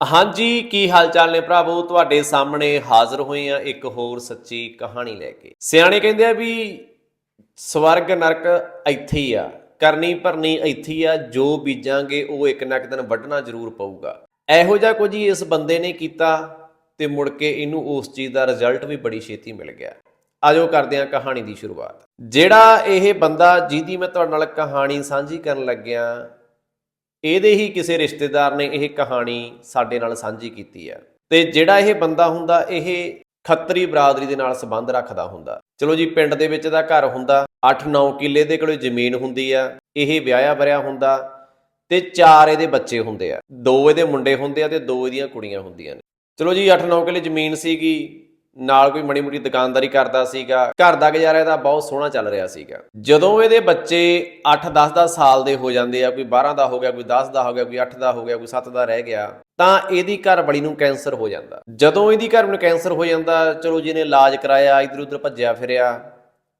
ਹਾਂਜੀ, ਕੀ ਹਾਲ ਚਾਲ ਨੇ ਭਰਾਵੋ? ਤੁਹਾਡੇ ਸਾਹਮਣੇ ਹਾਜ਼ਰ ਹੋਏ ਆ ਇੱਕ ਹੋਰ ਸੱਚੀ ਕਹਾਣੀ ਲੈ ਕੇ। ਸਿਆਣੇ ਕਹਿੰਦੇ ਆ ਵੀ ਸਵਰਗ ਨਰਕ ਇੱਥੇ ਹੀ ਆ, ਕਰਨੀ ਭਰਨੀ ਇੱਥੇ ਹੀ ਆ, ਜੋ ਬੀਜਾਂਗੇ ਉਹ ਇੱਕ ਨਾ ਇੱਕ ਦਿਨ ਵੱਢਣਾ ਜ਼ਰੂਰ ਪਊਗਾ। ਇਹੋ ਜਿਹਾ ਕੁਝ ਹੀ ਇਸ ਬੰਦੇ ਨੇ ਕੀਤਾ ਤੇ ਮੁੜ ਕੇ ਇਹਨੂੰ ਉਸ ਚੀਜ਼ ਦਾ ਰਿਜ਼ਲਟ ਵੀ ਬੜੀ ਛੇਤੀ ਮਿਲ ਗਿਆ। ਆਜੋ ਕਰਦੇ ਹਾਂ ਕਹਾਣੀ ਦੀ ਸ਼ੁਰੂਆਤ। ਜਿਹੜਾ ਇਹ ਬੰਦਾ ਜਿਹਦੀ ਮੈਂ ਤੁਹਾਡੇ ਨਾਲ ਕਹਾਣੀ ਸਾਂਝੀ ਕਰਨ ਲੱਗਿਆ ਇਹਦੇ ਹੀ ਕਿਸੇ ਰਿਸ਼ਤੇਦਾਰ ਨੇ ਇਹ ਕਹਾਣੀ ਸਾਡੇ ਨਾਲ ਸਾਂਝੀ ਕੀਤੀ ਹੈ ਤੇ ਜਿਹੜਾ ਇਹ ਬੰਦਾ ਹੁੰਦਾ, ਇਹ ਖੱਤਰੀ ਬਰਾਦਰੀ ਦੇ ਨਾਲ ਸੰਬੰਧ ਰੱਖਦਾ ਹੁੰਦਾ। ਚਲੋ ਜੀ, ਪਿੰਡ ਦੇ ਵਿੱਚ ਦਾ ਘਰ ਹੁੰਦਾ 8-9 ਕਿੱਲੇ ਦੇ ਕੋਲੇ ਜ਼ਮੀਨ ਹੁੰਦੀ ਆ, ਇਹ ਵਿਆਹਿਆ ਵਰਿਆ ਹੁੰਦਾ ਤੇ ਚਾਰ ਇਹਦੇ ਬੱਚੇ ਹੁੰਦੇ ਆ। ਦੋ ਇਹਦੇ ਮੁੰਡੇ ਹੁੰਦੇ ਆ ਤੇ ਦੋ ਇਹਦੀਆਂ ਕੁੜੀਆਂ ਹੁੰਦੀਆਂ ਨੇ। ਚਲੋ ਜੀ 8-9 ਕਿੱਲੇ ਜ਼ਮੀਨ ਸੀਗੀ ਨਾਲ ਕੋਈ ਮਣੀ ਮੁਟੀ ਦੁਕਾਨਦਾਰੀ ਕਰਦਾ ਸੀਗਾ, ਘਰ ਦਾ ਗੁਜ਼ਾਰਾ ਇਹਦਾ ਬਹੁਤ ਸੋਹਣਾ ਚੱਲ ਰਿਹਾ ਸੀਗਾ। ਜਦੋਂ ਇਹਦੇ ਬੱਚੇ 8-10 ਦਾ ਸਾਲ ਦੇ ਹੋ ਜਾਂਦੇ ਆ, ਕੋਈ 12 ਦਾ ਹੋ ਗਿਆ, ਕੋਈ 10 ਦਾ ਹੋ ਗਿਆ, ਕੋਈ 8 ਦਾ ਹੋ ਗਿਆ, ਕੋਈ 7 ਦਾ ਰਹਿ ਗਿਆ, ਤਾਂ ਇਹਦੀ ਘਰ ਬੜੀ ਨੂੰ ਕੈਂਸਰ ਹੋ ਜਾਂਦਾ। ਜਦੋਂ ਇਹਦੀ ਘਰ ਨੂੰ ਕੈਂਸਰ ਹੋ ਜਾਂਦਾ, ਚਲੋ ਜਿਹਨੇ ਇਲਾਜ ਕਰਾਇਆ ਇਧਰ ਉਧਰ ਭੱਜਿਆ ਫਿਰਿਆ,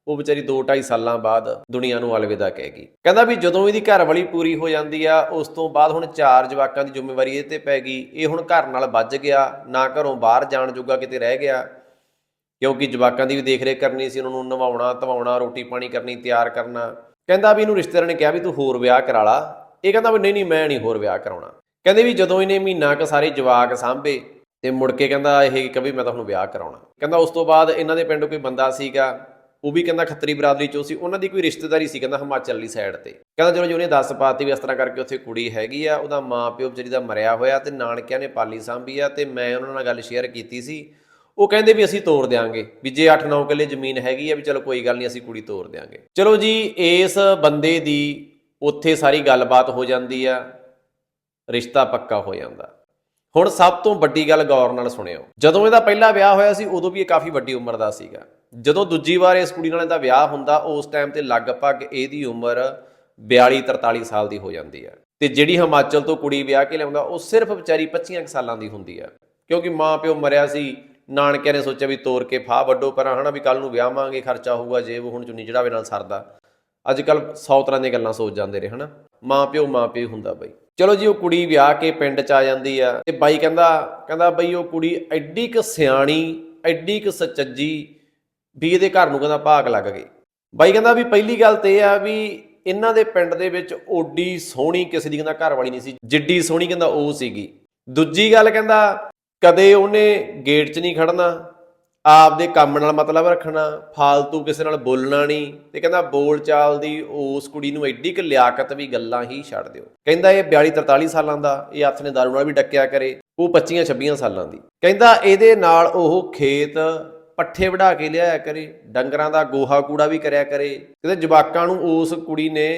ਉਹ ਵਿਚਾਰੀ 2-2.5 ਸਾਲਾਂ ਬਾਅਦ ਦੁਨੀਆ ਨੂੰ ਅਲਵਿਦਾ ਕਹੇਗੀ ਕਹਿੰਦਾ ਵੀ ਜਦੋਂ ਇਹਦੀ ਘਰਵਾਲੀ ਪੂਰੀ ਹੋ ਜਾਂਦੀ ਆ, ਉਸ ਤੋਂ ਬਾਅਦ ਹੁਣ ਚਾਰ ਜਵਾਕਾਂ ਦੀ ਜ਼ਿੰਮੇਵਾਰੀ ਇਹ ਤੇ ਪੈ ਗਈ। ਇਹ ਹੁਣ ਘਰ ਨਾਲ ਵੱਜ ਗਿਆ, ਨਾ ਘਰੋਂ ਬਾਹਰ ਜਾਣ ਜੋਗਾ ਕਿਤੇ ਰਹਿ ਗਿਆ। ਕਿਉਂਕਿ ਜਵਾਕਾਂ ਦੀ ਵੀ ਦੇਖ-ਰੇਖ ਕਰਨੀ ਸੀ, ਉਹਨਾਂ ਨੂੰ ਨਵਾਉਣਾ, ਧਵਾਉਣਾ, ਰੋਟੀ ਪਾਣੀ ਕਰਨੀ, ਤਿਆਰ ਕਰਨਾ। ਕਹਿੰਦਾ ਵੀ ਇਹਨੂੰ ਰਿਸ਼ਤੇਦਾਰ ਨੇ ਕਿਹਾ ਵੀ ਤੂੰ ਹੋਰ ਵਿਆਹ ਕਰਾ ਲਾ। ਇਹ ਕਹਿੰਦਾ ਵੀ ਨਹੀਂ ਨਹੀਂ, ਮੈਂ ਨਹੀਂ ਹੋਰ ਵਿਆਹ ਕਰਾਉਣਾ। ਕਹਿੰਦੇ ਵੀ ਜਦੋਂ ਇਹਨੇ ਮਹੀਨਾ ਕ ਸਾਰੇ ਜਵਾਕ ਸਾਂਭੇ ਤੇ ਮੁੜ ਕੇ ਕਹਿੰਦਾ ਇਹ ਕਵੀ ਮੈਂ ਤਾਂ ਹੁਣ ਵਿਆਹ ਕਰਾਉਣਾ। ਕਹਿੰਦਾ ਉਸ ਤੋਂ ਬਾਅਦ ਇਹਨਾਂ ਦੇ ਪਿੰਡ ਕੋਈ ਬੰਦਾ ਸੀਗਾ, ਉਹ ਵੀ ਕਹਿੰਦਾ ਖੱਤਰੀ ਬਰਾਦਰੀ ਚੋਂ ਸੀ, ਉਹਨਾਂ ਦੀ ਕੋਈ ਰਿਸ਼ਤੇਦਾਰੀ ਸੀ ਕਹਿੰਦਾ ਹਿਮਾਚਲ ਵਾਲੀ ਸਾਈਡ ਤੇ। ਕਹਿੰਦਾ ਚਲੋ ਜੀ, ਉਹਨੇ ਦੱਸ ਪਾਤੀ ਵੀ ਇਸ ਤਰ੍ਹਾਂ ਕਰਕੇ ਉੱਥੇ ਕੁੜੀ ਹੈਗੀ ਆ, ਉਹਦਾ ਮਾਂ ਪਿਓ ਵਿਚਾਰੀ ਦਾ ਮਰਿਆ ਹੋਇਆ ਤੇ ਨਾਨਕਿਆਂ ਨੇ ਪਾਲੀ ਸਾਂਭੀ ਆ ਤੇ ਮੈਂ ਉਹਨਾਂ ਨਾਲ ਗੱਲ ਸ਼ੇਅਰ ਕੀਤੀ ਸੀ। ਉਹ ਕਹਿੰਦੇ ਵੀ ਅਸੀਂ ਤੋੜ ਦਿਆਂਗੇ, ਵੀ ਜੇ 8-9 ਕਿੱਲੇ ਜ਼ਮੀਨ ਹੈਗੀ ਆ ਵੀ ਚਲੋ ਕੋਈ ਗੱਲ ਨਹੀਂ, ਅਸੀਂ ਕੁੜੀ ਤੋੜ ਦਿਆਂਗੇ। ਚਲੋ ਜੀ, ਇਸ ਬੰਦੇ ਦੀ ਉੱਥੇ ਸਾਰੀ ਗੱਲਬਾਤ ਹੋ ਜਾਂਦੀ ਆ, ਰਿਸ਼ਤਾ ਪੱਕਾ ਹੋ ਜਾਂਦਾ। ਹੁਣ ਸਭ ਤੋਂ ਵੱਡੀ ਗੱਲ ਗੌਰ ਨਾਲ ਸੁਣਿਓ। ਜਦੋਂ ਇਹਦਾ ਪਹਿਲਾ ਵਿਆਹ ਹੋਇਆ ਸੀ, ਉਦੋਂ ਵੀ ਇਹ ਕਾਫੀ ਵੱਡੀ ਉਮਰ ਦਾ ਸੀਗਾ। ਜਦੋਂ ਦੂਜੀ ਵਾਰ ਇਸ ਕੁੜੀ ਨਾਲ ਇਹਦਾ ਵਿਆਹ ਹੁੰਦਾ, ਉਸ ਟਾਈਮ ਤੇ ਲਗਭਗ ਇਹਦੀ ਉਮਰ 42 43 ਸਾਲ ਦੀ ਹੋ ਜਾਂਦੀ ਹੈ ਤੇ ਜਿਹੜੀ ਹਿਮਾਚਲ ਤੋਂ ਕੁੜੀ ਵਿਆਹ ਕੇ ਲਿਆਉਂਦਾ, ਉਹ ਸਿਰਫ ਵਿਚਾਰੀ 25 ਸਾਲਾਂ ਦੀ ਹੁੰਦੀ ਆ। ਕਿਉਂਕਿ ਮਾਂ ਪਿਓ ਮਰਿਆ ਸੀ ਨਾਨਕਿਆਂ ਨੇ ਸੋਚਿਆ ਵੀ ਤੋਰ ਕੇ ਫਾਹ ਵੱਡੋ ਪਰਾਂ, ਹਨਾ ਵੀ ਕੱਲ ਨੂੰ ਵਿਆਹਾਂਗੇ ਖਰਚਾ ਹੋਊਗਾ ਜੇ ਉਹ ਹੁਣ ਚੁੰਨੀ ਚੜਾਵੇ ਨਾਲ ਸਰਦਾ। ਅੱਜ ਕੱਲ 100 ਤਰ੍ਹਾਂ ਦੀਆਂ ਗੱਲਾਂ ਸੋਚ ਜਾਂਦੇ ਰਹੇ ਹਨਾ। ਮਾਂ ਪਿਓ ਮਾਂ ਪਿਓ ਹੁੰਦਾ ਬਈ। ਚਲੋ ਜੀ, ਉਹ ਕੁੜੀ ਵਿਆਹ ਕੇ ਪਿੰਡ ਚ ਆ ਜਾਂਦੀ ਆ ਤੇ ਬਾਈ ਕਹਿੰਦਾ ਕਹਿੰਦਾ ਬਈ ਉਹ ਕੁੜੀ ਐਡੀ ਕੁ ਸਿਆਣੀ, ਐਡੀ ਕੁ ਸੱਚੀ ਵੀ ਇਹਦੇ ਘਰ ਨੂੰ ਕਹਿੰਦਾ ਭਾਗ ਲੱਗ ਗਏ ਬਾਈ ਕਹਿੰਦਾ ਵੀ ਪਹਿਲੀ ਗੱਲ ਤੇ ਇਹ ਆ ਵੀ ਇਹਨਾਂ ਦੇ ਪਿੰਡ ਦੇ ਵਿੱਚ ਓਡੀ ਸੋਹਣੀ ਕਿਸੇ ਦੀ ਕਹਿੰਦਾ ਘਰ ਵਾਲੀ ਨਹੀਂ ਸੀ, ਜਿੱਡੀ ਸੋਹਣੀ ਕਹਿੰਦਾ ਉਹ ਸੀਗੀ। ਦੂਜੀ ਗੱਲ ਕਹਿੰਦਾ ਕਦੇ ਉਹਨੇ ਗੇਟ 'ਚ ਨਹੀਂ ਖੜਨਾ, ਆਪਦੇ ਕੰਮ ਨਾਲ ਮਤਲਬ ਰੱਖਣਾ, ਫਾਲਤੂ ਕਿਸੇ ਨਾਲ ਬੋਲਣਾ ਨਹੀਂ ਤੇ ਕਹਿੰਦਾ ਬੋਲ ਚਾਲ ਦੀ ਉਸ ਕੁੜੀ ਨੂੰ ਐਡੀ ਕਿ ਲਿਆਕਤ ਵੀ ਗੱਲਾਂ ਹੀ ਛੱਡ ਦਿਓ। ਕਹਿੰਦਾ ਇਹ 42 43 ਸਾਲਾਂ ਦਾ, ਇਹ ਹੱਥ ਨੇ ਦਾਰੂ ਨਾਲ ਵੀ ਡੱਕਿਆ ਕਰੇ, ਉਹ 25 26 ਸਾਲਾਂ ਦੀ। ਕਹਿੰਦਾ ਇਹਦੇ ਨਾਲ ਉਹ ਖੇਤ ਪੱਠੇ ਵਢਾ ਕੇ ਲਿਆਇਆ ਕਰੇ, ਡੰਗਰਾਂ ਦਾ ਗੋਹਾ ਕੂੜਾ ਵੀ ਕਰਿਆ ਕਰੇ ਕਹਿੰਦੇ ਜਵਾਕਾਂ ਨੂੰ ਉਸ ਕੁੜੀ ਨੇ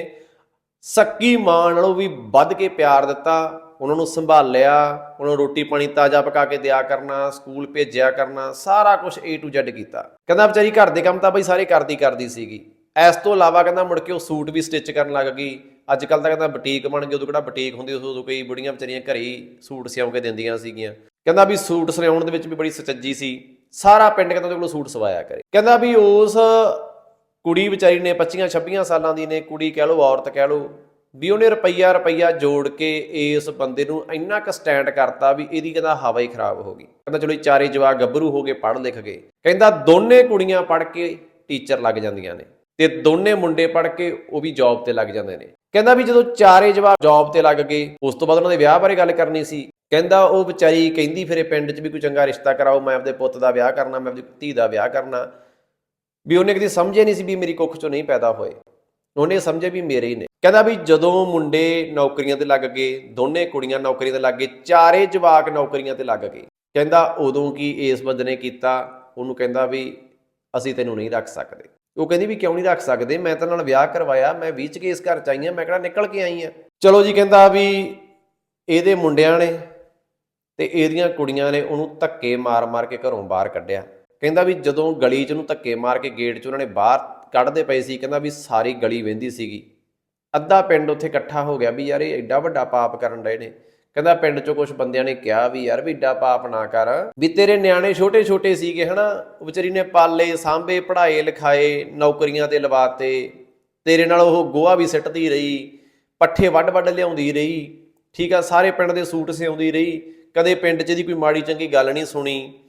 ਸੱਕੀ ਮਾਂ ਨਾਲੋਂ ਵੀ ਵੱਧ ਕੇ ਪਿਆਰ ਦਿੱਤਾ ਉਹਨਾਂ ਨੂੰ ਸੰਭਾਲਿਆ ਉਹਨਾਂ ਨੂੰ ਰੋਟੀ ਪਾਣੀ ਤਾਜ਼ਾ ਪਕਾ ਕੇ ਦਿਆ ਕਰਨਾ, ਸਕੂਲ ਭੇਜਿਆ ਕਰਨਾ, ਸਾਰਾ ਕੁਝ A to Z ਕੀਤਾ। ਕਹਿੰਦਾ ਵਿਚਾਰੀ ਘਰ ਦੇ ਕੰਮ ਤਾਂ ਬਈ ਸਾਰੇ ਕਰਦੀ ਕਰਦੀ ਸੀਗੀ। ਇਸ ਤੋਂ ਇਲਾਵਾ ਕਹਿੰਦਾ ਮੁੜ ਕੇ ਉਹ ਸੂਟ ਵੀ ਸਟਿਚ ਕਰਨ ਲੱਗ ਗਈ। ਅੱਜ ਕੱਲ ਤਾਂ ਕਹਿੰਦਾ ਬੁਟੀਕ ਬਣ ਗਈ, ਉਦੋਂ ਕਿਹੜਾ ਬੁਟੀਕ ਹੁੰਦੀ, ਉਦੋਂ ਉਦੋਂ ਕਈ ਬੁੜੀਆਂ ਵਿਚਾਰੀਆਂ ਘਰੇ ਹੀ ਸੂਟ ਸਿਉਂ ਕੇ ਦਿੰਦੀਆਂ ਸੀਗੀਆਂ। ਕਹਿੰਦਾ ਵੀ ਸੂਟ ਸਿਉਣ ਦੇ ਵਿੱਚ ਵੀ ਬੜੀ ਸੱਚੀ ਸੀ। ਸਾਰਾ ਪਿੰਡ ਕਹਿੰਦਾ ਉਹਦੇ ਕੋਲੋਂ ਸੂਟ ਸਵਾਇਆ ਕਰੇ। ਕਹਿੰਦਾ ਵੀ ਉਸ ਕੁੜੀ ਵਿਚਾਰੀ ਨੇ 25 26 ਸਾਲਾਂ ਦੀ ਨੇ, ਕੁੜੀ ਕਹਿ ਲਓ, ਔਰਤ ਕਹਿ ਲਓ ਵੀ ਉਹਨੇ ਰੁਪਈਆ ਰੁਪਈਆ ਜੋੜ ਕੇ ਇਸ ਬੰਦੇ ਨੂੰ ਇੰਨਾ ਕੁ ਸਟੈਂਡ ਕਰਤਾ ਵੀ ਇਹਦੀ ਕਹਿੰਦਾ ਹਵਾ ਹੀ ਖਰਾਬ ਹੋ ਗਈ। ਕਹਿੰਦਾ ਚਲੋ ਚਾਰੇ ਜਵਾਕ ਗੱਭਰੂ ਹੋ ਗਏ, ਪੜ੍ਹ ਲਿਖ ਗਏ। ਕਹਿੰਦਾ ਦੋਨੇ ਕੁੜੀਆਂ ਪੜ੍ਹ ਕੇ ਟੀਚਰ ਲੱਗ ਜਾਂਦੀਆਂ ਨੇ ਤੇ ਦੋਨੇ ਮੁੰਡੇ ਪੜ੍ਹ ਕੇ ਉਹ ਵੀ ਜੌਬ ਤੇ ਲੱਗ ਜਾਂਦੇ ਨੇ। ਕਹਿੰਦਾ ਵੀ ਜਦੋਂ ਚਾਰੇ ਜਵਾਬ ਜੌਬ ਤੇ ਲੱਗ ਗਏ, ਉਸ ਤੋਂ ਬਾਅਦ ਉਹਨਾਂ ਦੇ ਵਿਆਹ ਬਾਰੇ ਗੱਲ ਕਰਨੀ ਸੀ। ਕਹਿੰਦਾ ਉਹ ਵਿਚਾਰੀ ਕਹਿੰਦੀ ਫਿਰੇ ਪਿੰਡ 'ਚ ਵੀ ਕੋਈ ਚੰਗਾ ਰਿਸ਼ਤਾ ਕਰਾਓ, ਮੈਂ ਆਪਦੇ ਪੁੱਤ ਦਾ ਵਿਆਹ ਕਰਨਾ, ਮੈਂ ਆਪਦੀ ਧੀ ਦਾ ਵਿਆਹ ਕਰਨਾ। ਵੀ ਉਹਨੇ ਕਦੀ ਸਮਝਿਆ ਨਹੀਂ ਸੀ ਵੀ ਮੇਰੀ ਕੁੱਖ 'ਚੋਂ ਨਹੀਂ ਪੈਦਾ ਹੋਏ। ਉਹਨੇ ਸਮਝਿਆ ਵੀ ਮੇਰੇ ਹੀ ਨੇ। ਕਹਿੰਦਾ ਵੀ ਜਦੋਂ ਮੁੰਡੇ ਨੌਕਰੀਆਂ ਤੇ ਲੱਗ ਗਏ, ਦੋਨੇ ਕੁੜੀਆਂ ਨੌਕਰੀਆਂ ਤੇ ਲੱਗ ਗਏ, ਚਾਰੇ ਜਵਾਕ ਨੌਕਰੀਆਂ ਤੇ ਲੱਗ ਗਏ। ਕਹਿੰਦਾ ਉਦੋਂ ਕੀ ਇਸ ਬੰਦੇ ਨੇ ਕੀਤਾ? ਉਹਨੂੰ ਕਹਿੰਦਾ ਵੀ ਅਸੀਂ ਤੈਨੂੰ ਨਹੀਂ ਰੱਖ ਸਕਦੇ। ਉਹ ਕਹਿੰਦੀ ਵੀ ਕਿਉਂ ਨਹੀਂ ਰੱਖ ਸਕਦੇ? ਮੈਂ ਤਾਂ ਨਾਲ ਵਿਆਹ ਕਰਵਾਇਆ, ਮੈਂ 20 ਚ ਕੇ ਇਸ ਘਰ ਚ ਆਈ ਆ ਮੈਂ ਕਿਹੜਾ ਨਿਕਲ ਕੇ ਆਈ ਆ ਚਲੋ ਜੀ ਕਹਿੰਦਾ ਵੀ ਇਹਦੇ ਮੁੰਡਿਆਂ ਨੇ ਤੇ ਇਹਦੀਆਂ ਕੁੜੀਆਂ ਨੇ ਉਹਨੂੰ ਧੱਕੇ ਮਾਰ-ਮਾਰ ਕੇ ਘਰੋਂ ਬਾਹਰ ਕੱਢਿਆ। ਕਹਿੰਦਾ ਵੀ ਜਦੋਂ ਗਲੀ 'ਚ ਉਹਨੂੰ ਧੱਕੇ ਮਾਰ ਕੇ ਗੇਟ 'ਚ ਉਹਨਾਂ ਨੇ ਬਾਹਰ ਕੱਢਦੇ ਪਏ ਸੀ, ਕਹਿੰਦਾ ਵੀ ਸਾਰੀ ਗਲੀ ਵਹਿੰਦੀ ਸੀਗੀ। ਅੱਧਾ ਪਿੰਡ ਉੱਥੇ ਇਕੱਠਾ ਹੋ ਗਿਆ ਵੀ ਯਾਰ ਇਹ ਐਡਾ ਵੱਡਾ ਪਾਪ ਕਰਨ ਡਏ ਨੇ। ਕਹਿੰਦਾ ਪਿੰਡ 'ਚੋਂ ਕੁਝ ਬੰਦਿਆਂ ਨੇ ਕਿਹਾ ਵੀ ਯਾਰ ਵੀ ਐਡਾ ਪਾਪ ਨਾ ਕਰ। ਵੀ ਤੇਰੇ ਨਿਆਣੇ ਛੋਟੇ ਛੋਟੇ ਸੀਗੇ, ਹਨਾ? ਉਹ ਵਿਚਾਰੀ ਨੇ ਪਾਲੇ, ਸਾਂਭੇ, ਪੜ੍ਹਾਏ, ਲਿਖਾਏ, ਨੌਕਰੀਆਂ ਤੇ ਲਵਾਤੇ। ਤੇਰੇ ਨਾਲ ਉਹ ਗੋਹਾ ਵੀ ਸਿੱਟਦੀ ਰਹੀ, ਪੱਠੇ ਵੱਡ ਵੱਡ ਲਿਆਉਂਦੀ ਰਹੀ। ਠੀਕ ਆ, ਸਾਰੇ ਪਿੰਡ ਦੇ ਸੂਟ ਸਿਉਂਦੀ ਰਹੀ। ਕਦੇ ਪਿੰਡ 'ਚ ਦੀ ਕੋਈ ਮਾੜੀ ਚੰਗੀ ਗੱਲ ਨਹੀਂ ਸੁਣੀ।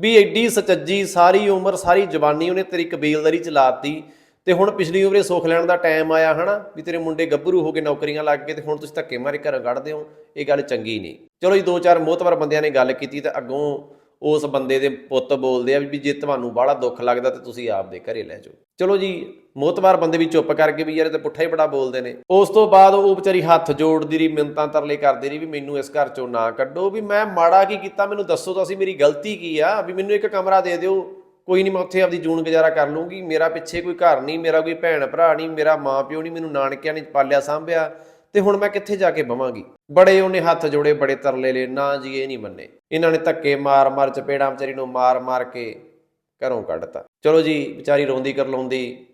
ਵੀ ਐਡੀ ਸਚੱਜੀ ਸਾਰੀ ਉਮਰ ਸਾਰੀ ਜਵਾਨੀ ਉਹਨੇ ਤੇਰੀ ਕਬੀਲਦਾਰੀ ਚ ਲਾਤੀ ਤੇ ਹੁਣ ਪਿਛਲੀ ਉਮਰੇ ਸੁੱਖ ਲੈਣ ਦਾ ਟਾਈਮ ਆਇਆ ਹਨਾ ਵੀ ਤੇਰੇ ਮੁੰਡੇ ਗੱਭਰੂ ਹੋ ਕੇ ਨੌਕਰੀਆਂ ਲੱਗ ਗਏ ਤੇ ਹੁਣ ਤੁਸੀਂ ਧੱਕੇ ਮਾਰੇ ਘਰ ਕੱਢਦੇ ਹੋ ਇਹ ਗੱਲ ਚੰਗੀ ਨਹੀਂ। ਚਲੋ ਜੀ ਦੋ ਚਾਰ ਮੋਹਤਵਰ ਬੰਦਿਆਂ ਨੇ ਗੱਲ ਕੀਤੀ ਤਾਂ ਅੱਗੋਂ ਉਸ ਬੰਦੇ ਦੇ ਪੁੱਤ ਬੋਲਦੇ ਆ ਵੀ ਜੇ ਤੁਹਾਨੂੰ ਬਾਹਲਾ ਦੁੱਖ ਲੱਗਦਾ ਤੇ ਤੁਸੀਂ ਆਪਦੇ ਘਰੇ ਲੈ ਜਾਓ। ਚਲੋ ਜੀ ਮੋਹਤਵਾਰ ਬੰਦੇ ਵੀ ਚੁੱਪ ਕਰਕੇ ਵੀ ਯਾਰ ਇਹ ਤਾਂ ਪੁੱਠਾ ਹੀ ਬੜਾ ਬੋਲਦੇ ਨੇ। ਉਸ ਤੋਂ ਬਾਅਦ ਉਹ ਵਿਚਾਰੀ ਹੱਥ ਜੋੜਦੀ ਰਹੀ ਮਿੰਤਾਂ ਤਰਲੇ ਕਰਦੀ ਰਹੀ ਵੀ ਮੈਨੂੰ ਇਸ ਘਰ ਚੋਂ ਨਾ ਕੱਢੋ, ਵੀ ਮੈਂ ਮਾੜਾ ਕੀ ਕੀਤਾ, ਮੈਨੂੰ ਦੱਸੋ ਤਾਂ ਅਸੀਂ ਮੇਰੀ ਗਲਤੀ ਕੀ ਆ, ਵੀ ਮੈਨੂੰ ਇੱਕ ਕਮਰਾ ਦੇ ਦਿਓ, ਕੋਈ ਨਹੀਂ ਮੈਂ ਉੱਥੇ ਆਪਦੀ ਜੂਨ ਗੁਜ਼ਾਰਾ ਕਰ ਲੂੰਗੀ, ਮੇਰਾ ਪਿੱਛੇ ਕੋਈ ਘਰ ਨਹੀਂ, ਮੇਰਾ ਕੋਈ ਭੈਣ ਭਰਾ ਨਹੀਂ, ਮੇਰਾ ਮਾਂ ਪਿਓ ਨਹੀਂ, ਮੈਨੂੰ ਨਾਨਕਿਆਂ ਨੇ ਪਾਲਿਆ ਸਾਂਭਿਆ, ਤੇ ਹੁਣ ਮੈਂ ਕਿੱਥੇ ਜਾ ਕੇ ਬਵਾਂਗੀ? ਬੜੇ ਉਹਨੇ ਹੱਥ ਜੋੜੇ, ਬੜੇ ਤਰਲੇ ਲਏ, ਨਾ ਜੀ ਇਹ ਨਹੀਂ ਮੰਨੇ। ਇਹਨਾਂ ਨੇ ਧੱਕੇ ਮਾਰ ਮਾਰ, ਚਪੇੜਾਂ ਵਿਚਾਰੀ ਨੂੰ ਮਾਰ ਮਾਰ ਕੇ ਘਰੋਂ ਕੱਢਤਾ। ਚਲੋ ਜੀ, ਵਿਚਾਰੀ ਰੋਂਦੀ ਕਰਲਾਉਂਦੀ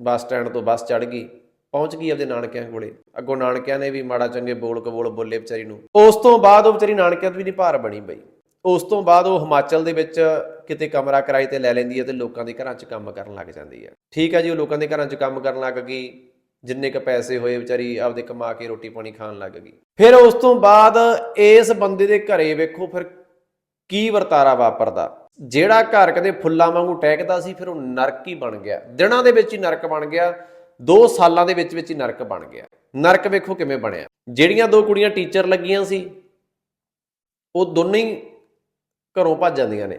ਬੱਸ ਸਟੈਂਡ ਤੋਂ ਬੱਸ ਚੜ ਗਈ, ਪਹੁੰਚ ਗਈ ਆਪਦੇ ਨਾਨਕਿਆਂ ਕੋਲੇ। ਅੱਗੋਂ ਨਾਨਕਿਆਂ ਨੇ ਵੀ ਮਾੜਾ ਚੰਗੇ ਬੋਲ ਕਬੋਲ ਬੋਲੇ ਵਿਚਾਰੀ ਨੂੰ। ਉਸ ਤੋਂ ਬਾਅਦ ਉਹ ਵਿਚਾਰੀ ਨਾਨਕਿਆਂ ਤੋਂ ਵੀ ਨਹੀਂ ਭਾਰ ਬਣੀ ਬਈ। ਉਸ ਤੋਂ ਬਾਅਦ ਉਹ ਹਿਮਾਚਲ ਦੇ ਵਿੱਚ ਕਿਤੇ ਕਮਰਾ ਕਿਰਾਏ ਤੇ ਲੈ ਲੈਂਦੀ ਹੈ ਤੇ ਲੋਕਾਂ ਦੇ ਘਰਾਂ 'ਚ ਕੰਮ ਕਰਨ ਲੱਗ ਜਾਂਦੀ ਹੈ। ਠੀਕ ਹੈ ਜੀ, ਉਹ ਲੋਕਾਂ ਦੇ ਘਰਾਂ 'ਚ ਕੰਮ ਕਰਨ ਲੱਗ ਗਈ। ਜਿੰਨੇ ਕ ਪੈਸੇ ਹੋਏ ਵਿਚਾਰੀ ਆਪਦੇ ਕਮਾ ਕੇ ਰੋਟੀ ਪਾਣੀ ਖਾਣ ਲੱਗ ਗਈ। ਫਿਰ ਉਸ ਤੋਂ ਬਾਅਦ ਇਸ ਬੰਦੇ ਦੇ ਘਰੇ ਵੇਖੋ ਫਿਰ ਕੀ ਵਰਤਾਰਾ ਵਾਪਰਦਾ। ਜਿਹੜਾ ਘਰ ਕਦੇ ਫੁੱਲਾਂ ਵਾਂਗੂ ਟਹਿਕਦਾ ਸੀ, ਫਿਰ ਉਹ ਨਰਕ ਹੀ ਬਣ ਗਿਆ। ਦਿਨਾਂ ਦੇ ਵਿੱਚ ਹੀ ਨਰਕ ਬਣ ਗਿਆ 2 ਸਾਲਾਂ ਦੇ ਵਿੱਚ ਵਿੱਚ ਹੀ ਨਰਕ ਬਣ ਗਿਆ। ਨਰਕ ਵੇਖੋ ਕਿਵੇਂ ਬਣਿਆ। ਜਿਹੜੀਆਂ ਦੋ ਕੁੜੀਆਂ ਟੀਚਰ ਲੱਗੀਆਂ ਸੀ, ਉਹ ਦੋਨੇ ਹੀ ਘਰੋਂ ਭੱਜ ਜਾਂਦੀਆਂ ਨੇ।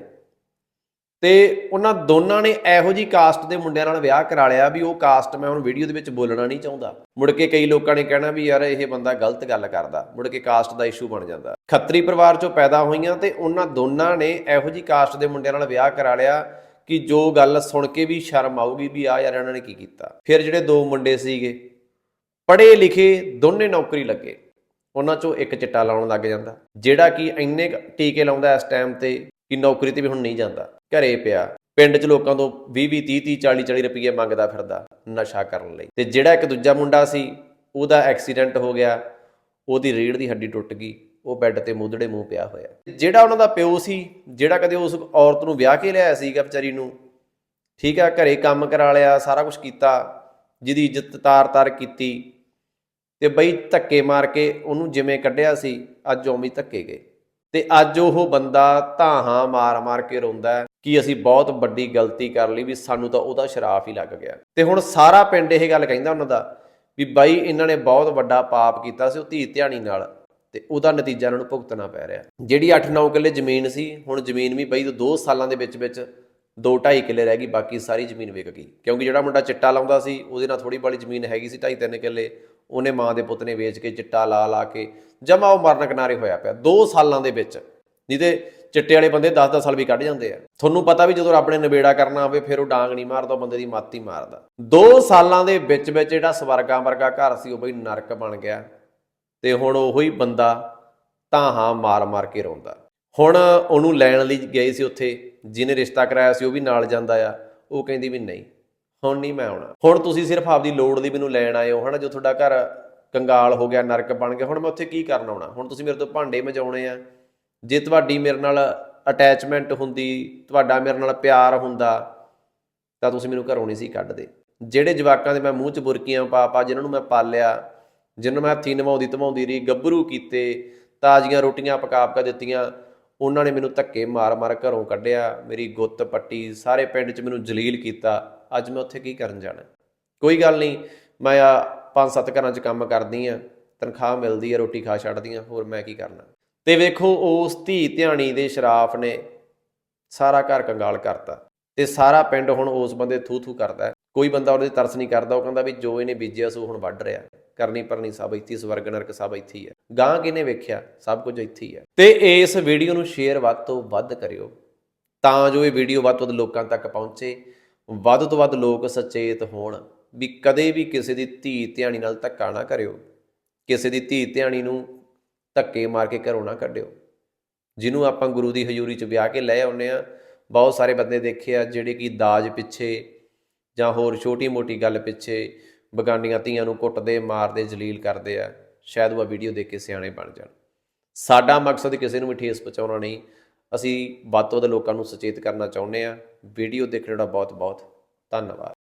ਤੇ ਉਹਨਾਂ ਦੋਨਾਂ ਨੇ ਇਹੋ ਜੀ ਕਾਸਟ ਦੇ ਮੁੰਡਿਆਂ ਨਾਲ ਵਿਆਹ ਕਰਾ ਲਿਆ ਵੀ ਉਹ ਕਾਸਟ ਮੈਂ ਹੁਣ ਵੀਡੀਓ ਦੇ ਵਿੱਚ ਬੋਲਣਾ ਨਹੀਂ ਚਾਹੁੰਦਾ। ਮੁੜ ਕੇ ਕਈ ਲੋਕਾਂ ਨੇ ਕਹਿਣਾ ਵੀ ਯਾਰ ਇਹ ਬੰਦਾ ਗਲਤ ਗੱਲ ਕਰਦਾ, ਮੁੜ ਕੇ ਕਾਸਟ ਦਾ ਇਸ਼ੂ ਬਣ ਜਾਂਦਾ। ਖੱਤਰੀ ਪਰਿਵਾਰ ਚੋਂ ਪੈਦਾ ਹੋਈਆਂ ਤੇ ਉਹਨਾਂ ਦੋਨਾਂ ਨੇ ਇਹੋ ਜੀ ਕਾਸਟ ਦੇ ਮੁੰਡਿਆਂ ਨਾਲ ਵਿਆਹ ਕਰਾ ਲਿਆ ਕਿ ਜੋ ਗੱਲ ਸੁਣ ਕੇ ਵੀ ਸ਼ਰਮ ਆਊਗੀ ਵੀ ਆ ਯਾਰ ਇਹਨਾਂ ਨੇ ਕੀ ਕੀਤਾ। ਫਿਰ ਜਿਹੜੇ ਦੋ ਮੁੰਡੇ ਸੀਗੇ, ਪੜ੍ਹੇ ਲਿਖੇ ਦੋਨੇ ਨੌਕਰੀ ਲੱਗੇ। ਉਹਨਾਂ ਚੋਂ ਇੱਕ ਚਿੱਟਾ ਲਾਉਣ ਲੱਗ ਜਾਂਦਾ, ਜਿਹੜਾ ਕਿ ਇੰਨੇ ਟੀਕੇ ਲਾਉਂਦਾ ਇਸ ਟਾਈਮ ਤੇ ਕਿ ਨੌਕਰੀ ਤੇ ਵੀ ਹੁਣ ਨਹੀਂ ਜਾਂਦਾ। ਘਰੇ ਪਿਆ। ਪਿੰਡ 'ਚ ਲੋਕਾਂ ਤੋਂ 20 20 30 30 40 40 ਰੁਪਏ ਮੰਗਦਾ ਫਿਰਦਾ ਨਸ਼ਾ ਕਰਨ ਲਈ। ਤੇ ਜਿਹੜਾ ਇੱਕ ਦੂਜਾ ਮੁੰਡਾ ਸੀ, ਉਹਦਾ ਐਕਸੀਡੈਂਟ ਹੋ ਗਿਆ, ਉਹਦੀ ਰੀੜ ਦੀ ਹੱਡੀ ਟੁੱਟ ਗਈ, ਉਹ ਬੈੱਡ ਤੇ ਮੁੱਧੜੇ ਮੂੰਹ ਪਿਆ ਹੋਇਆ। ਜਿਹੜਾ ਉਹਨਾਂ ਦਾ ਪਿਓ ਸੀ, ਜਿਹੜਾ ਕਦੇ ਉਸ ਔਰਤ ਨੂੰ ਵਿਆਹ ਕੇ ਲਿਆਇਆ ਸੀਗਾ ਵਿਚਾਰੀ ਨੂੰ, ਠੀਕ ਆ, ਘਰੇ ਕੰਮ ਕਰਾ ਲਿਆ, ਸਾਰਾ ਕੁਝ ਕੀਤਾ, ਜਿਹਦੀ ਇੱਜ਼ਤ ਤਾਰ-ਤਾਰ ਕੀਤੀ, ਤੇ ਬਈ ਧੱਕੇ ਮਾਰ ਕੇ ਉਹਨੂੰ ਜਿਵੇਂ ਕੱਢਿਆ ਸੀ, ਅੱਜ ਉਵੇਂ ਧੱਕੇ ਗਏ। ਤੇ ਅੱਜ ਉਹ ਬੰਦਾ ਧਾਹਾਂ ਮਾਰ-ਮਾਰ ਕੇ ਰੋਂਦਾ ਕਿ ਅਸੀਂ ਬਹੁਤ ਵੱਡੀ ਗਲਤੀ ਕਰ ਲਈ ਵੀ ਸਾਨੂੰ ਤਾਂ ਉਹਦਾ ਸ਼ਰਾਫ ਹੀ ਲੱਗ ਗਿਆ। ਤੇ ਹੁਣ ਸਾਰਾ ਪਿੰਡ ਇਹ ਗੱਲ ਕਹਿੰਦਾ ਉਹਨਾਂ ਦਾ ਵੀ ਬਾਈ ਇਹਨਾਂ ਨੇ ਬਹੁਤ ਵੱਡਾ ਪਾਪ ਕੀਤਾ ਸੀ ਉਹ ਧੀ ਧਿਆਣੀ ਨਾਲ ਤੇ ਉਹਦਾ ਨਤੀਜਾ ਇਹਨਾਂ ਨੂੰ ਭੁਗਤਣਾ ਪੈ ਰਿਹਾ। ਜਿਹੜੀ 8-9 ਕਿੱਲੇ ਜ਼ਮੀਨ ਸੀ, ਹੁਣ ਜ਼ਮੀਨ ਵੀ ਬਈ 2 ਸਾਲਾਂ ਦੇ ਵਿੱਚ ਵਿੱਚ 2-2.5 ਕਿੱਲੇ ਰਹਿ ਗਈ, ਬਾਕੀ ਸਾਰੀ ਜ਼ਮੀਨ ਵਿਕ ਗਈ। ਕਿਉਂਕਿ ਜਿਹੜਾ ਮੁੰਡਾ ਚਿੱਟਾ ਲਾਉਂਦਾ ਸੀ, ਉਹਦੇ ਨਾਲ ਥੋੜੀ ਬਾਲੀ ਜ਼ਮੀਨ ਹੈਗੀ ਸੀ 2.5-3 ਕਿੱਲੇ, ਉਹਨੇ ਮਾਂ ਦੇ ਪੁੱਤ ਨੇ ਵੇਚ ਕੇ ਚਿੱਟਾ ਲਾ ਲਾ ਕੇ ਜਮਾ ਉਹ ਮਰਨ ਕਿਨਾਰੇ ਹੋਇਆ ਪਿਆ 2 ਸਾਲਾਂ ਦੇ ਵਿੱਚ। ਨਹੀਂ ਤੇ ਚਿੱਟੇ ਵਾਲੇ ਬੰਦੇ 10-10 ਸਾਲ ਵੀ ਕੱਢ ਜਾਂਦੇ ਆ। ਤੁਹਾਨੂੰ ਪਤਾ ਵੀ ਜਦੋਂ ਆਪਣੇ ਨੇ ਕਰਨਾ ਹੋਵੇ, ਫਿਰ ਉਹ ਡਾਂਗ ਨਹੀਂ ਮਾਰਦਾ ਬੰਦੇ ਦੀ ਮੱਤ ਹੀ ਮਾਰਦਾ। 2 ਸਾਲਾਂ ਦੇ ਵਿੱਚ ਵਿੱਚ ਜਿਹੜਾ ਸਵਰਗਾਂ ਵਰਗਾ ਘਰ ਸੀ, ਉਹ ਬਈ ਨਰਕ ਬਣ ਗਿਆ। ਤੇ ਹੁਣ ਉਹੀ ਬੰਦਾ ਧਾਹਾਂ ਮਾਰ-ਮਾਰ ਕੇ ਰੋਂਦਾ। ਹੁਣ ਉਹਨੂੰ ਲੈਣ ਲਈ ਗਏ ਸੀ ਉੱਥੇ, ਜਿਹਨੇ ਰਿਸ਼ਤਾ ਕਰਾਇਆ ਸੀ, ਉਹ ਵੀ ਨਾਲ ਜਾਂਦਾ ਆ। ਉਹ ਕਹਿੰਦੀ ਵੀ ਨਹੀਂ, ਹੁਣ ਨਹੀਂ ਮੈਂ ਆਉਣਾ। ਹੁਣ ਤੁਸੀਂ ਸਿਰਫ ਆਪਦੀ ਲੋੜ ਲਈ ਮੈਨੂੰ ਲੈਣ ਆਏ ਹੋ, ਹਨਾ? ਜੋ ਤੁਹਾਡਾ ਘਰ ਕੰਗਾਲ ਹੋ ਗਿਆ, ਨਰਕ ਬਣ ਗਿਆ, ਹੁਣ ਮੈਂ ਉੱਥੇ ਕੀ ਕਰਨ ਆਉਣਾ? ਹੁਣ ਤੁਸੀਂ ਮੇਰੇ ਤੋਂ ਭਾਂਡੇ ਮਜਾਉਣੇ ਆ। ਜੇ ਤੁਹਾਡੀ ਮੇਰੇ ਨਾਲ ਅਟੈਚਮੈਂਟ ਹੁੰਦੀ, ਤੁਹਾਡਾ ਮੇਰੇ ਨਾਲ ਪਿਆਰ ਹੁੰਦਾ, ਤਾਂ ਤੁਸੀਂ ਮੈਨੂੰ ਘਰੋਂ ਨਹੀਂ ਸੀ ਕੱਢਦੇ। ਜਿਹੜੇ ਜਵਾਕਾਂ ਦੇ ਮੈਂ ਮੂੰਹ 'ਚ ਬੁਰਕੀਆਂ ਪਾ ਪਾ ਜਿਨ੍ਹਾਂ ਨੂੰ ਮੈਂ ਪਾਲਿਆ, ਜਿਨ੍ਹਾਂ ਮੈਂ ਹੱਥੀਂ ਨਿਭਾਉਂਦੀ ਧਮਾਉਂਦੀ ਰਹੀ, ਗੱਭਰੂ ਕੀਤੇ, ਤਾਜ਼ੀਆਂ ਰੋਟੀਆਂ ਪਕਾ ਪਕਾ ਦਿੱਤੀਆਂ, ਉਹਨਾਂ ਨੇ ਮੈਨੂੰ ਧੱਕੇ ਮਾਰ-ਮਾਰ ਘਰੋਂ ਕੱਢਿਆ, ਮੇਰੀ ਗੁੱਤ ਪੱਟੀ, ਸਾਰੇ ਪਿੰਡ 'ਚ ਮੈਨੂੰ ਜਲੀਲ ਕੀਤਾ। ਅੱਜ ਮੈਂ ਉੱਥੇ ਕੀ ਕਰਨ ਜਾਣਾ? ਕੋਈ ਗੱਲ ਨਹੀਂ, ਮੈਂ ਆ ਪੰਜ ਸੱਤ ਘਰਾਂ 'ਚ ਕੰਮ ਕਰਦੀ ਆ, ਤਨਖਾਹ ਮਿਲਦੀ ਆ, ਰੋਟੀ ਖਾ ਛੱਡਦੀ ਆ, ਹੋਰ ਮੈਂ ਕੀ ਕਰਨਾ? ਤੇ ਵੇਖੋ ਉਸ ਧੀ ਧਿਆਣੀ ਦੇ ਸ਼ਰਾਫ ਨੇ ਸਾਰਾ ਘਰ ਕੰਗਾਲ ਕਰਤਾ ਤੇ ਸਾਰਾ ਪਿੰਡ ਹੁਣ ਉਸ ਬੰਦੇ ਥੂ ਥੂ ਕਰਦਾ ਕੋਈ ਬੰਦਾ ਉਹਦੇ ਤਰਸ ਨਹੀਂ ਕਰਦਾ, ਉਹ ਕਹਿੰਦਾ ਵੀ ਜੋ ਇਹਨੇ ਬੀਜਿਆ ਸੋ ਹੁਣ ਵੱਢ ਰਿਹਾ। ਕਰਨੀ ਪਰਨੀ ਸਭ ਇੱਥੇ ਸਵਰਗ ਨਰਕ ਸਭ ਇੱਥੇ ਹੀ ਹੈ। ਗਾਂ ਕਿਨੇ ਵੇਖਿਆ? ਸਭ ਕੁਝ ਇੱਥੇ ਹੀ ਹੈ। ਤੇ ਇਸ ਵੀਡੀਓ ਨੂੰ ਸ਼ੇਅਰ ਵੱਧ ਤੋਂ ਵੱਧ ਕਰਿਓ ਤਾਂ ਜੋ ਇਹ ਵੀਡੀਓ ਵੱਧ ਤੋਂ ਵੱਧ ਲੋਕਾਂ ਤੱਕ ਪਹੁੰਚੇ, ਵੱਧ ਤੋਂ ਵੱਧ ਲੋਕ ਸੁਚੇਤ ਹੋਣ ਵੀ ਕਦੇ ਵੀ ਕਿਸੇ ਦੀ ਧੀ ਧਿਆਣੀ ਨਾਲ ਧੱਕਾ ਨਾ ਕਰਿਓ। ਕਿਸੇ ਦੀ ਧੀ ਧਿਆਣੀ ਨੂੰ ਧੱਕੇ ਮਾਰ ਕੇ ਘਰੋਂ ਨਾ ਕੱਢਿਓ। ਜਿਹਨੂੰ ਆਪਾਂ ਗੁਰੂ ਦੀ ਹਜ਼ੂਰੀ 'ਚ ਵਿਆਹ ਕੇ ਲੈ ਆਉਂਦੇ ਆ ਬਹੁਤ ਸਾਰੇ ਬੰਦੇ ਦੇਖੇ ਆ ਜਿਹੜੇ ਕਿ ਦਾਜ ਪਿੱਛੇ ਜਾਂ ਹੋਰ ਛੋਟੀ-ਮੋਟੀ ਗੱਲ ਪਿੱਛੇ ਬਗਾਨੀਆਂ ਧੀਆਂ ਨੂੰ ਕੁੱਟਦੇ, ਮਾਰਦੇ, ਜਲੀਲ ਕਰਦੇ ਆ। ਸ਼ਾਇਦ ਉਹ ਵੀਡੀਓ ਦੇਖ ਕੇ ਸਿਆਣੇ ਬਣ ਜਾਣ। ਸਾਡਾ ਮਕਸਦ ਕਿਸੇ ਨੂੰ ਵੀ ਠੇਸ ਪਹੁੰਚਾਉਣਾ ਨਹੀਂ। ਅਸੀਂ ਵੱਧ ਤੋਂ ਵੱਧ ਲੋਕਾਂ ਨੂੰ ਸੁਚੇਤ ਕਰਨਾ ਚਾਹੁੰਦੇ ਆ ਵੀਡੀਓ ਦੇਖਣ ਦਾ ਬਹੁਤ ਬਹੁਤ ਧੰਨਵਾਦ।